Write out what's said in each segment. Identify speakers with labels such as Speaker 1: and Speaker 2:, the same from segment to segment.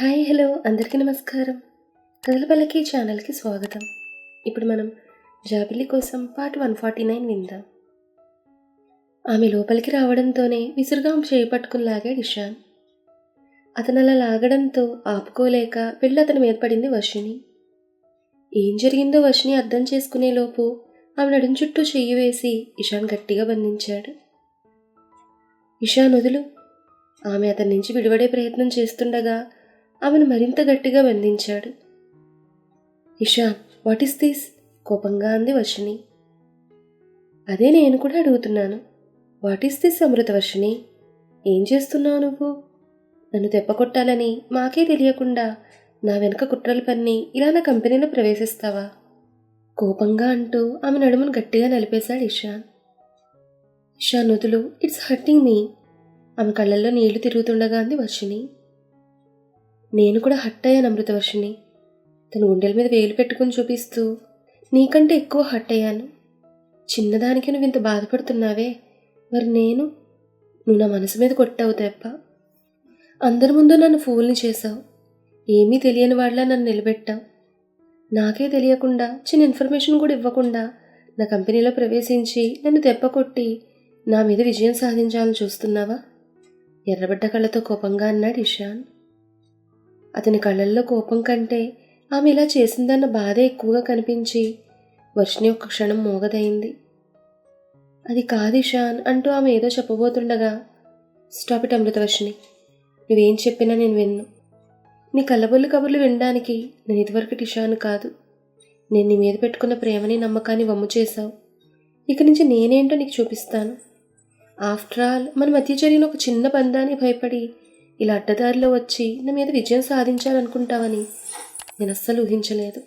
Speaker 1: Hi hello. అందరికీ నమస్కారం. కథల పల్లకి ఛానల్కి స్వాగతం. ఇప్పుడు మనం జాబిల్లి కోసం పార్ట్ వన్ ఫార్టీ నైన్ విందాం. ఆమె లోపలికి రావడంతోనే విసురుగా చేపట్టుకుని లాగాడు ఇషాన్ అతను అలా లాగడంతో ఆపుకోలేక వెళ్ళి అతని మీద పడింది వర్షిణి ఏం జరిగిందో వర్షిణి అర్థం చేసుకునే లోపు ఆమె నడుం చుట్టూ చెయ్యి వేసి ఇషాన్ గట్టిగా బంధించాడు. ఇషాన్ వదులు ఆమె అతని నుంచి విడిపడే ప్రయత్నం చేస్తుండగా ఆమెను మరింత గట్టిగా బంధించాడు. ఇషాన్ వాట్ ఇస్ దిస్ కోపంగా అంది వర్షిణి అదే నేను కూడా అడుగుతున్నాను. What is this Amrita Varshini ఏం చేస్తున్నావు నువ్వు? నన్ను తెప్పకొట్టాలని మాకే తెలియకుండా నా వెనక కుట్రలు పన్ని ఇలా నా కంపెనీలో ప్రవేశిస్తావా కోపంగా అంటూ ఆమె నడుమును గట్టిగా నలిపేశాడు ఇషాన్ ఇషాన్ నుదులు ఇట్స్ హర్టింగ్ మీ ఆమె కళ్ళల్లో నీళ్ళు తిరుగుతుండగా అంది వర్షిణి నేను కూడా హట్ అయ్యాను అమృతవర్షిణి. తన గుండెల మీద వేలు పెట్టుకుని చూపిస్తూ నీకంటే ఎక్కువ హట్ అయ్యాను. చిన్నదానికి నువ్వు ఇంత బాధపడుతున్నావే. మరి నేను? నువ్వు నా మనసు మీద కొట్టావు తెప్ప. అందరి ముందు నన్ను ఫూల్ని చేశావు. ఏమీ తెలియని వాళ్ళ నన్ను నిలబెట్టావు. నాకే తెలియకుండా చిన్న ఇన్ఫర్మేషన్ కూడా ఇవ్వకుండా నా కంపెనీలో ప్రవేశించి నన్ను తెప్ప కొట్టి నా మీద విజయం సాధించాలని చూస్తున్నావా? ఎర్రబడ్డ కళ్ళతో కోపంగా అన్నాడు ఇషాన్. అతని కళ్ళల్లో కోపం కంటే ఆమె ఇలా చేసిందన్న బాధ ఎక్కువగా కనిపించి వర్షిని ఒక్క క్షణం మోగదైంది అది కాదు ఇషాన్ అంటూ ఆమె ఏదో చెప్పబోతుండగా స్టాప్ ఇట్ అమృతవర్షిణి నువ్వేం చెప్పినా నేను విన్ను. నీ కళ్ళబొల్లి కబుర్లు వినడానికి నేను ఇదివరకు ఇషాన్ కాదు. నేను నీ మీద పెట్టుకున్న ప్రేమని నమ్మకాన్ని వమ్ము చేశావు. ఇక నుంచి నేనేంటో నీకు చూపిస్తాను. ఆఫ్టర్ ఆల్ మన మధ్య జరిగిన ఒక చిన్న బంధాన్ని భయపడి ఇలా అడ్డదారిలో వచ్చి నా మీద విజయం సాధించాలనుకుంటావని నేను అస్సలు ఊహించలేదు.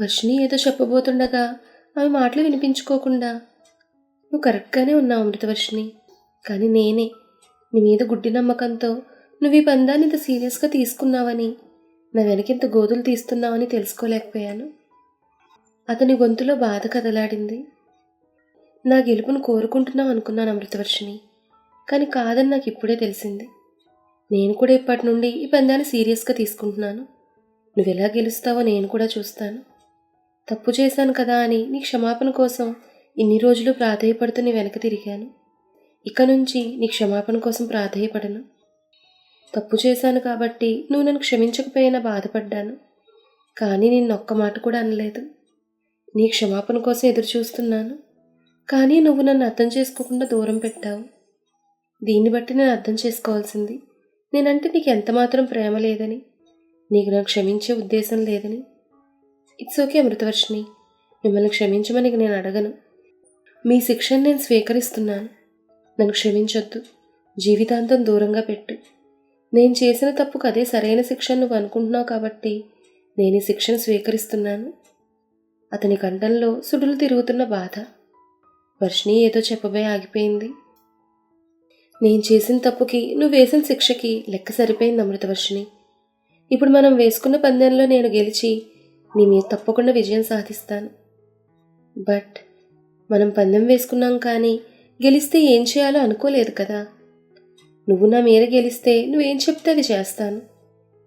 Speaker 1: వర్షిణి ఏదో చెప్పబోతుండగా ఆమె మాటలు వినిపించుకోకుండా నువ్వు కరెక్ట్గానే ఉన్నావు అమృతవర్షిణి కానీ నేనే నీ మీద గుడ్డి నమ్మకంతో నువ్వు ఈ బంధాన్ని ఇంత సీరియస్గా తీసుకున్నావని నా వెనకింత గోతులు తీస్తున్నావని తెలుసుకోలేకపోయాను. అతని గొంతులో బాధ కదలాడింది. నా గెలుపును కోరుకుంటున్నావు అనుకున్నాను అమృతవర్షిణి కానీ కాదని నాకు ఇప్పుడే తెలిసింది. నేను కూడా ఇప్పటి నుండి ఈ పందాన్ని సీరియస్గా తీసుకుంటున్నాను. నువ్వు ఎలా గెలుస్తావో నేను కూడా చూస్తాను. తప్పు చేశాను కదా అని నీ క్షమాపణ కోసం ఇన్ని రోజులు ప్రాధేయపడుతూ నీ వెనక తిరిగాను. ఇక నుంచి నీ క్షమాపణ కోసం ప్రాధేయపడను. తప్పు చేశాను కాబట్టి నువ్వు నన్ను క్షమించకపోయినా బాధపడ్డాను. కానీ నిన్న ఒక్క మాట కూడా అనలేదు. నీ క్షమాపణ కోసం ఎదురు చూస్తున్నాను. కానీ నువ్వు నన్ను అర్థం చేసుకోకుండా దూరం పెట్టావు. దీన్ని బట్టి నేను అర్థం చేసుకోవాల్సింది. నేనంటే నీకు ఎంతమాత్రం ప్రేమ లేదని నీకు నాకు క్షమించే ఉద్దేశం లేదని. It's okay Amritavarshini. మిమ్మల్ని క్షమించమని నేను అడగను. మీ శిక్షను నేను స్వీకరిస్తున్నాను. నన్ను క్షమించొద్దు. జీవితాంతం దూరంగా పెట్టు. నేను చేసిన తప్పుకు అదే సరైన శిక్ష నువ్వు అనుకుంటున్నావు కాబట్టి నేను ఈ శిక్షను స్వీకరిస్తున్నాను. అతని కంఠంలో సుడులు తిరుగుతున్న బాధ. వర్షిణి ఏదో చెప్పబోయి ఆగిపోయింది. నేను చేసిన తప్పుకి నువ్వు వేసిన శిక్షకి లెక్క సరిపోయింది అమృతవర్షిణి. ఇప్పుడు మనం వేసుకున్న పందెంలో నేను గెలిచి నీ మీద తప్పకుండా విజయం సాధిస్తాను. బట్ మనం పందెం వేసుకున్నాం కానీ గెలిస్తే ఏం చేయాలో అనుకోలేదు కదా. నువ్వు నా మీద గెలిస్తే నువ్వేం చెప్తే అది చేస్తాను.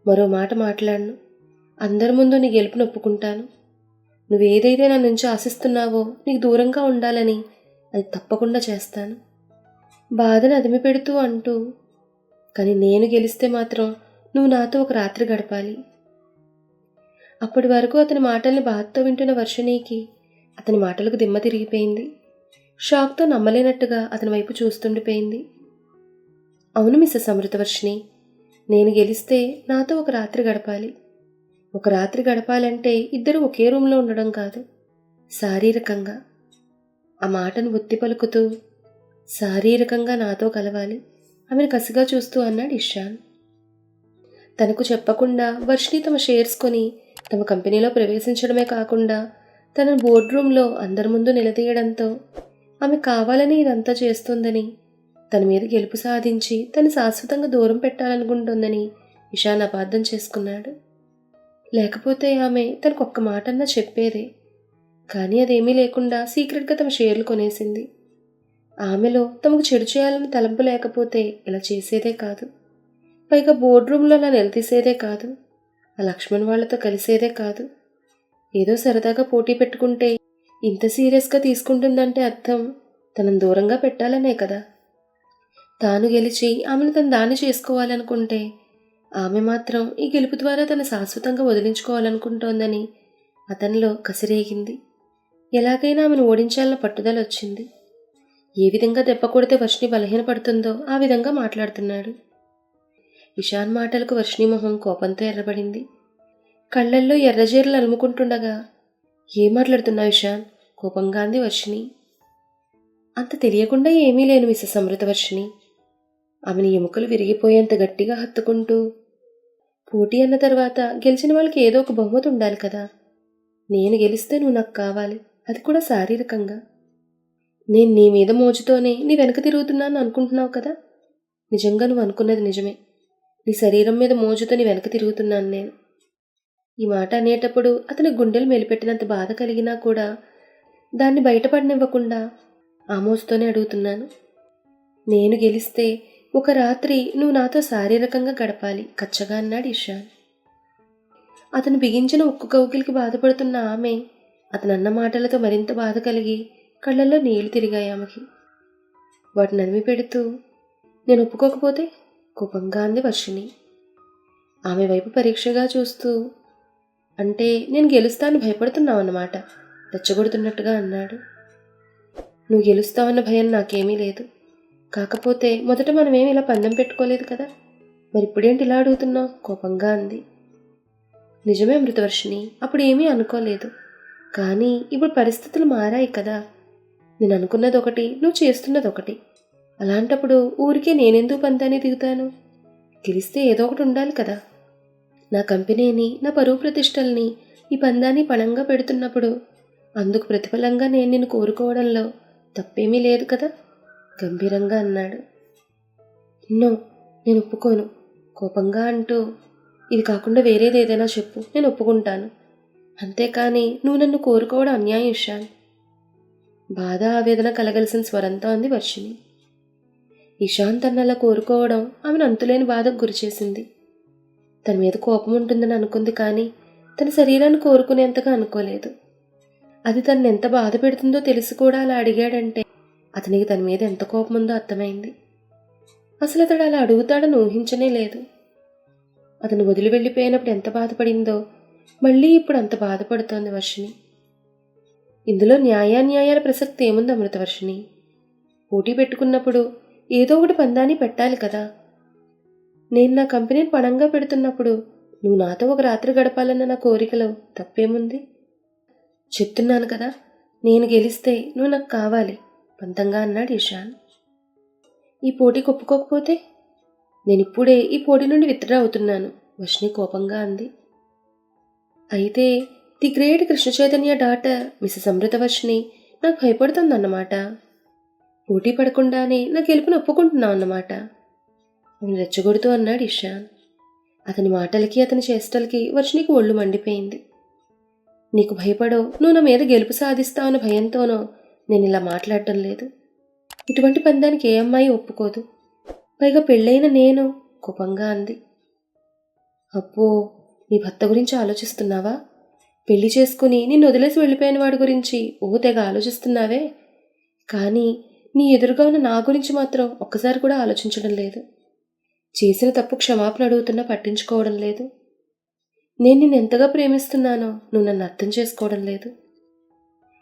Speaker 1: మరో మాట మాట్లాడను. అందరి ముందు నీ గెలుపును ఒప్పుకుంటాను. నువ్వేదైతే నా నుంచి ఆశిస్తున్నావో నీకు దూరంగా ఉండాలని అది తప్పకుండా చేస్తాను. బాధను అదిమి పెడుతూ అంటూ కానీ నేను గెలిస్తే మాత్రం నువ్వు నాతో ఒక రాత్రి గడపాలి. అప్పటి వరకు అతని మాటల్ని బాధతో వింటున్న వర్షిణికి అతని మాటలకు దిమ్మ తిరిగిపోయింది. షాక్తో నమ్మలేనట్టుగా అతని వైపు చూస్తుండిపోయింది. అవును మిస్సెస్ అమృతవర్షిణి నేను గెలిస్తే నాతో ఒక రాత్రి గడపాలి. ఒక రాత్రి గడపాలంటే ఇద్దరు ఒకే రూమ్లో ఉండడం కాదు శారీరకంగా. ఆ మాటను ఒత్తి పలుకుతూ శారీరకంగా నాతో కలవాలి? ఆమెను కసిగా చూస్తూ అన్నాడు ఇషాన్. తనకు చెప్పకుండా వర్షిని తమ షేర్స్ కొని తమ కంపెనీలో ప్రవేశించడమే కాకుండా తన బోర్డ్ రూమ్లో అందరి ముందు నిలదీయడంతో ఆమె కావాలని ఇదంతా చేస్తుందని తన మీద గెలుపు సాధించి తను శాశ్వతంగా దూరం పెట్టాలనుకుంటుందని ఇషాన్ అపార్థం చేసుకున్నాడు. లేకపోతే ఆమె తనకు ఒక్క మాటన్నా చెప్పేదే. కానీ అదేమీ లేకుండా సీక్రెట్గా తమ షేర్లు కొనేసింది. ఆమెలో తమకు చెడు చేయాలని తలంపు లేకపోతే ఇలా చేసేదే కాదు. పైగా బోర్డ్ రూమ్లో అలా నిలదీసేదే కాదు. ఆ లక్ష్మణ్ వాళ్ళతో కలిసేదే కాదు. ఏదో సరదాగా పోటీ పెట్టుకుంటే ఇంత సీరియస్గా తీసుకుంటుందంటే అర్థం తనను దూరంగా పెట్టాలనే కదా. తాను గెలిచి ఆమెను తను దాన్ని చేసుకోవాలనుకుంటే ఆమె మాత్రం ఈ గెలుపు ద్వారా తను శాశ్వతంగా వదిలించుకోవాలనుకుంటోందని అతనిలో కసిరేగింది. ఎలాగైనా ఆమెను ఓడించాలన్న పట్టుదల వచ్చింది. ఏ విధంగా దెబ్బ కొడితే వర్షిని బలహీనపడుతుందో ఆ విధంగా మాట్లాడుతున్నాడు. ఇషాన్ మాటలకు వర్షిణి మొహం కోపంతో ఎర్రబడింది. కళ్ళల్లో ఎర్రజీరలు అలుముకుంటుండగా ఏం మాట్లాడుతున్నావు ఇషాన్? కోపంగా అంది వర్షిణి. అంత తెలియకుండా ఏమీ లేను మిస్సెస్ అమృతవర్షిణి ఆమెని ఎముకలు విరిగిపోయేంత గట్టిగా హత్తుకుంటూ పోటీ అన్న తర్వాత గెలిచిన వాళ్ళకి ఏదో ఒక బహుమతి ఉండాలి కదా. నేను గెలిస్తే నువ్వు నాకు కావాలి. అది కూడా శారీరకంగా. నేను నీ మీద మోజుతోనే నీ వెనక తిరుగుతున్నాను అనుకుంటున్నావు కదా? నిజంగా నువ్వు అనుకున్నది నిజమే. నీ శరీరం మీద మోజుతో నీ వెనక తిరుగుతున్నాను నేను. ఈ మాట అనేటప్పుడు అతని గుండెలు మెలిపెట్టినంత బాధ కలిగినా కూడా దాన్ని బయటపడనివ్వకుండా ఆ మోజుతోనే అడుగుతున్నాను. నేను గెలిస్తే ఒక రాత్రి నువ్వు నాతో శారీరకంగా గడపాలి కచ్చగా అన్నాడు ఇషాన్ అతను బిగించిన ఉక్కు కౌకిలికి బాధపడుతున్న ఆమె అతనన్న మాటలతో మరింత బాధ కలిగి కళ్ళల్లో నీళ్ళు తిరిగాయి ఆమెకి. వాటిని నదిమి పెడుతూ నేను ఒప్పుకోకపోతే కోపంగా అంది వర్షిణి. ఆమె వైపు పరీక్షగా చూస్తూ అంటే నేను గెలుస్తాను భయపడుతున్నావు అన్నమాట రెచ్చగొడుతున్నట్టుగా అన్నాడు. నువ్వు గెలుస్తావన్న భయం నాకేమీ లేదు. కాకపోతే మొదట మనమేమి ఇలా పందెం పెట్టుకోలేదు కదా. మరి ఇప్పుడేంటి ఇలా అడుగుతున్నావు? కోపంగా అంది. నిజమే అమృతవర్షిణి. అప్పుడు ఏమీ అనుకోలేదు. కానీ ఇప్పుడు పరిస్థితులు మారాయి కదా. నేను అనుకున్నది ఒకటి నువ్వు చేస్తున్నది ఒకటి అలాంటప్పుడు ఊరికే నేనెందుకు పంతాన్ని దిగుతాను? గెలిస్తే ఏదో ఒకటి ఉండాలి కదా. నా కంపెనీని నా పరువు ప్రతిష్టల్ని ఈ పందాన్ని పణంగా పెడుతున్నప్పుడు అందుకు ప్రతిఫలంగా నేను నిన్ను కోరుకోవడంలో తప్పేమీ లేదు కదా? గంభీరంగా అన్నాడు. నో నేను ఒప్పుకోను. కోపంగా అంటూ ఇది కాకుండా వేరేది ఏదైనా చెప్పు నేను ఒప్పుకుంటాను. అంతేకాని నువ్వు నన్ను కోరుకోవడం అన్యాయం ఇషాన్ బాధ ఆవేదన కలగలిసిన స్వరంతో అంది వర్షిణి. ఇషాంత్ అన్నలా కోరుకోవడం ఆమెను అంతులేని బాధకు గురిచేసింది తన మీద కోపం ఉంటుందని అనుకుంది కానీ తన శరీరాన్ని కోరుకునేంతగా అనుకోలేదు. అది తనని ఎంత బాధ పెడుతుందో తెలిసి కూడా అలా అడిగాడంటే అతనికి తన మీద ఎంత కోపం ఉందో అర్థమైంది. అసలు అతడు అలా అడుగుతాడని ఊహించనే లేదు. అతను వదిలి వెళ్ళిపోయినప్పుడు ఎంత బాధపడిందో మళ్ళీ ఇప్పుడు అంత బాధపడుతోంది వర్షిణి. ఇందులో న్యాయాన్యాయాల ప్రసక్తి ఏముంది అమృతవర్షిణి? పోటీ పెట్టుకున్నప్పుడు ఏదో ఒకటి పందాన్ని పెట్టాలి కదా. నేను నా కంపెనీని పణంగా పెడుతున్నప్పుడు నువ్వు నాతో ఒక రాత్రి గడపాలన్న నా కోరికలో తప్పేముంది? చెప్తున్నాను కదా నేను గెలిస్తే నువ్వు నాకు కావాలి పంతంగా అన్నాడు ఇషాన్ ఈ పోటీ ఒప్పుకోకపోతే నేను ఇప్పుడే ఈ పోటీ నుండి విత్డ్రా అవుతున్నాను వర్షిణి కోపంగా అంది. అయితే the great Krishna Chaitanya daughter Mrs Amritavarshini నాకు భయపడుతుందన్నమాట. పోటీ పడకుండానే నా గెలుపుని ఒప్పుకుంటున్నావు అన్నమాట. అని రెచ్చగొడుతూ అన్నాడు ఇషాన్. అతని మాటలకి అతని చేష్టలకి వర్షినికి ఒళ్ళు మండిపోయింది. నీకు భయపడో నువ్వు నా మీద గెలుపు సాధిస్తావు అన్న భయంతోనో నేను ఇలా మాట్లాడటం లేదు. ఇటువంటి పందానికి ఏ అమ్మాయి ఒప్పుకోదు. పైగా పెళ్ళైన నేను కోపంగా అంది. అప్పో నీ భర్త గురించి ఆలోచిస్తున్నావా? పెళ్ళి చేసుకుని నిన్ను వదిలేసి వెళ్ళిపోయిన వాడి గురించి ఓ తెగ ఆలోచిస్తున్నావే? కానీ నీ ఎదురుగా ఉన్న నా గురించి మాత్రం ఒక్కసారి కూడా ఆలోచించడం లేదు. చేసిన తప్పు క్షమాపణ అడుగుతున్నా పట్టించుకోవడం లేదు. నేను నిన్ను ఎంతగా ప్రేమిస్తున్నానో నువ్వు నన్ను అర్థం చేసుకోవడం లేదు.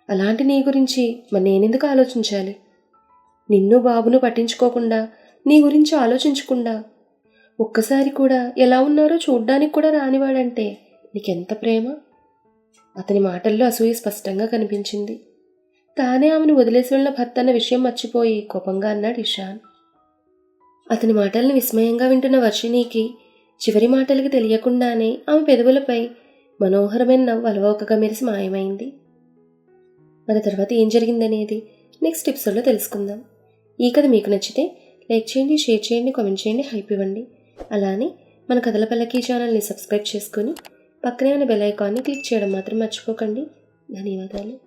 Speaker 1: అలాంటి నీ గురించి మరి నేనెందుకు ఆలోచించాలి? నిన్ను బాబును పట్టించుకోకుండా నీ గురించి ఆలోచించకుండా ఒక్కసారి కూడా ఎలా ఉన్నారో చూడ్డానికి కూడా రానివాడంటే నీకెంత ప్రేమ? అతని మాటల్లో అసూయ స్పష్టంగా కనిపించింది. తానే ఆమెను వదిలేసి వెళ్ళిన భర్త అన్న విషయం మర్చిపోయి కోపంగా అన్నాడు ఇషాన్. అతని మాటల్ని విస్మయంగా వింటున్న వర్షిణికి చివరి మాటలకి తెలియకుండానే ఆమె పెదవులపై మనోహరమైన నవ్వు అలవోకగా మెరిసి మాయమైంది. మన తర్వాత ఏం జరిగిందనేది నెక్స్ట్ ఎపిసోడ్లో తెలుసుకుందాం. ఈ కథ మీకు నచ్చితే లైక్ చేయండి షేర్ చేయండి కామెంట్ చేయండి హైప్ ఇవ్వండి. అలానే మన కథల పల్లకి ఛానల్ని సబ్స్క్రైబ్ చేసుకొని పక్కనే ఉన్న బెల్ ఐకాన్ని క్లిక్ చేయడం మాత్రం మర్చిపోకండి. ధన్యవాదాలు.